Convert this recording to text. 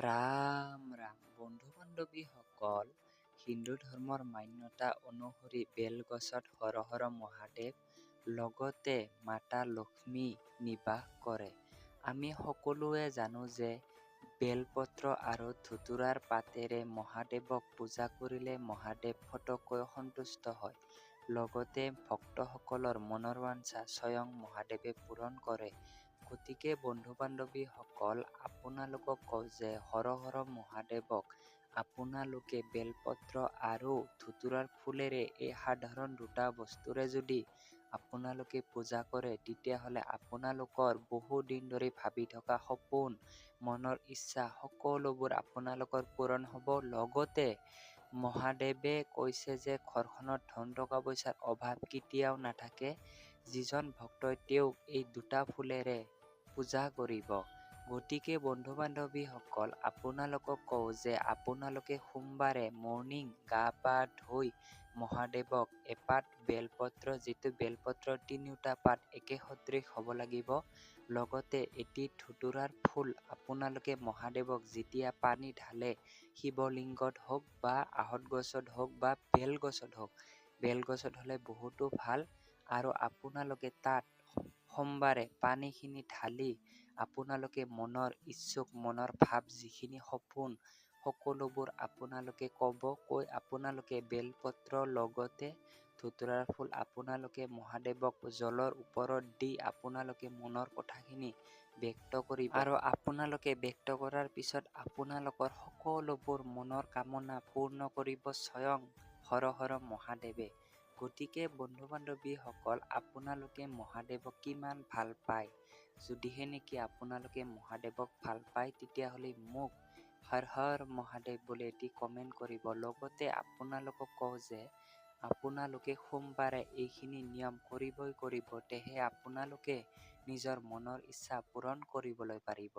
ৰাম ৰাম বন্ধু-বান্ধৱীসকল হিন্দু ধৰ্মৰ মান্যতা অনুসৰি বেলগছত হৰ হৰ মহাদেৱ লগতে মাতা লক্ষ্মী নিবাস কৰে। আমি সকলোৱে জানো যে বেলপত্ৰ আৰু ধতুৰাৰ পাতেৰে মহাদেৱক পূজা কৰিলে মহাদেৱ ফটকৈ সন্তুষ্ট হয়। লগতে ভক্তসকলৰ মনৰ বাঞ্ছা স্বয়ং মহাদেৱে পূৰণ কৰে। গতিকে বন্ধু-বান্ধৱীসকল আপোনালোকক কওঁ যে হৰ হৰ মহাদেৱক আপোনালোকে বেলপত্ৰ আৰু ধতুৰাৰ ফুলেৰে এই সাধাৰণ দুটা বস্তুৰে যদি আপোনালোকে পূজা কৰে তেতিয়াহ'লে আপোনালোকৰ বহু দিন ধৰি ভাবি থকা সপোন মনৰ ইচ্ছা সকলোবোৰ আপোনালোকৰ পূৰণ হ'ব লগতে মহাদেৱে কৈছে যে ঘৰখনত ধন টকা পইচাৰ অভাৱ কেতিয়াও নাথাকে যিজন ভক্তই তেওঁক এই দুটা ফুলেৰে পূজা কৰিব। গতিকে বন্ধু-বান্ধৱীসকল আপোনালোকক কওঁ যে আপোনালোকে সোমবাৰে মৰ্নিং গা পা ধুই মহাদেৱক এপাত বেলপত্ৰ যিটো বেলপত্ৰৰ তিনিওটা পাত একে সদৃশ হ'ব লাগিব। লগতে এটি ধতুৰাৰ ফুল আপোনালোকে মহাদেৱক যেতিয়া পানী ঢালে শিৱলিংগত হওক বা আহঁত গছত হওক বা বেল গছত হওক বেলগছত হ'লে বহুতো ভাল। আৰু আপোনালোকে তাত সোমবাৰে পানীখিনি ঢালি আপোনালোকে মনৰ ইচ্ছুক মনৰ ভাৱ যিখিনি সপোন সকলোবোৰ আপোনালোকে ক'ব কৈ আপোনালোকে বেলপত্ৰ লগতে ধতুৰাৰ ফুল আপোনালোকে মহাদেৱক জলৰ ওপৰত দি আপোনালোকে মনৰ কথাখিনি ব্যক্ত কৰিব আৰু আপোনালোকে ব্যক্ত কৰাৰ পিছত আপোনালোকৰ সকলোবোৰ মনৰ কামনা পূৰ্ণ কৰিব স্বয়ং হৰ হৰ মহাদেৱে। গতিকে বন্ধু-বান্ধৱীসকল আপোনালোকে মহাদেৱক কিমান ভাল পায় যদিহে নেকি আপোনালোকে মহাদেৱক ভাল পায় তেতিয়াহ'লে মোক হৰ হৰ মহাদেৱ বুলি এটি কমেণ্ট কৰিব লগতে আপোনালোকক কওঁ যে আপোনালোকে সোমবাৰে এইখিনি নিয়ম কৰিবই কৰিব তেহে আপোনালোকে নিজৰ মনৰ ইচ্ছা পূৰণ কৰিবলৈ পাৰিব।